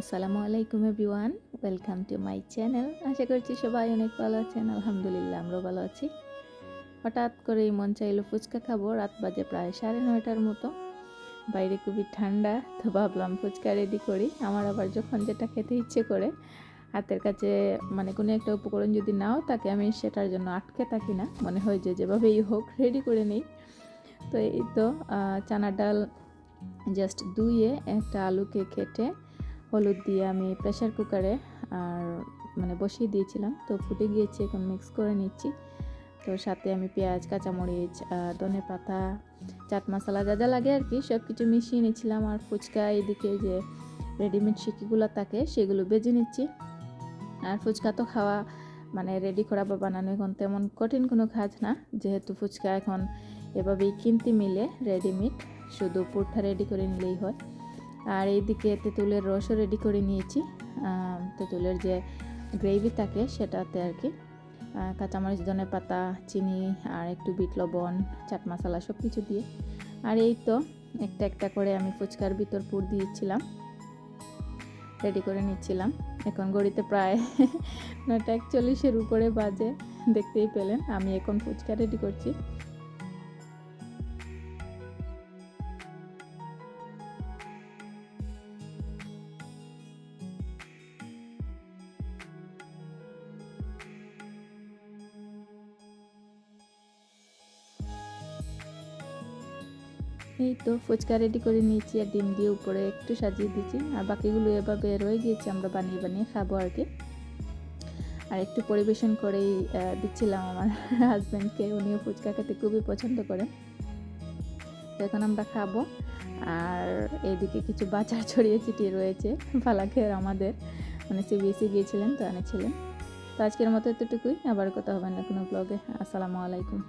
আসসালামু আলাইকুম everyone, welcome to my channel. আশা করছি সবাই অনেক ভালো আছেন, আলহামদুলিল্লাহ আমরাও ভালো আছি। হঠাৎ করেই মন চাইলো ফুচকা খাব, রাত বাজে প্রায় সাড়ে নয়টার মতো। বাইরে খুবই ঠান্ডা, তো ভাবলাম ফুচকা রেডি করি। আমার আবার যখন যেটা খেতে ইচ্ছে করে, হাতের কাছে মানে কোনো একটা উপকরণ যদি নাও, তাকে আমি সেটার জন্য আটকে থাকি না। মনে হয় যে যেভাবেই হোক রেডি করে নিই। তো এই তো চানার ডাল জাস্ট ধুয়ে একটা আলুকে কেটে হলুদ দিয়ে আমি প্রেশার কুকারে আর মানে বসিয়ে দিয়েছিলাম। তো ফুটে গিয়েছে, এখন মিক্স করে নিচ্ছি। তো সাথে আমি পেঁয়াজ, কাঁচামরিচ ধনে পাতা, চাট মশলা যা যা লাগে আর কি সব কিছু মিশিয়ে নিচ্ছিলাম আর ফুচকা এদিকে যে রেডিমেড শিকিগুলো থাকে, সেগুলো বেজে নিচ্ছি। আর ফুচকা তো খাওয়া মানে রেডি করা বা বানানো এখন তেমন কঠিন কোনো কাজ না। যেহেতু ফুচকা এখন এভাবেই কিনতে মিলে রেডিমেড শুধু পুরটা রেডি করে নিলেই হয়। আর এইদিকে তেঁতুলের রসও রেডি করে নিয়েছি। তেঁতুলের যে গ্রেভি থাকে সেটাতে আর কি। কাঁচামরিচ ধনে পাতা চিনি আর একটু বিট লবণ, চাট মশলা সব কিছু দিয়ে। আর এই তো একটা একটা করে আমি ফুচকার ভিতর পুর দিয়েছিলাম। রেডি করে নিচ্ছিলাম। এখন ঘড়িতে প্রায় নয়টা একচল্লিশের উপরে বাজে। দেখতেই পেলেন, আমি এখন ফুচকা রেডি করছি। এই তো ফুচকা রেডি করে নিয়েছি আর ডিম দিয়ে উপরে একটু সাজিয়ে দিয়েছি। আর বাকিগুলো এভাবে রয়ে গিয়েছে, আমরা বানিয়ে বানিয়ে খাব আর কি। আর একটু পরিবেশন করেই দিচ্ছিলাম আমার হাজব্যান্ডকে উনিও ফুচকা খেতে খুবই পছন্দ করেন। তো এখন আমরা খাব। আর এইদিকে কিছু বাজার ছড়িয়ে ছিটিয়ে রয়েছে, ফালাকের আমাদের। মানে সিবিএসি গিয়েছিলেন, তো এনেছিলেন তো আজকের মতো এতটুকুই। আবার কথা হবে না কোনো ব্লগে আসসালামু আলাইকুম।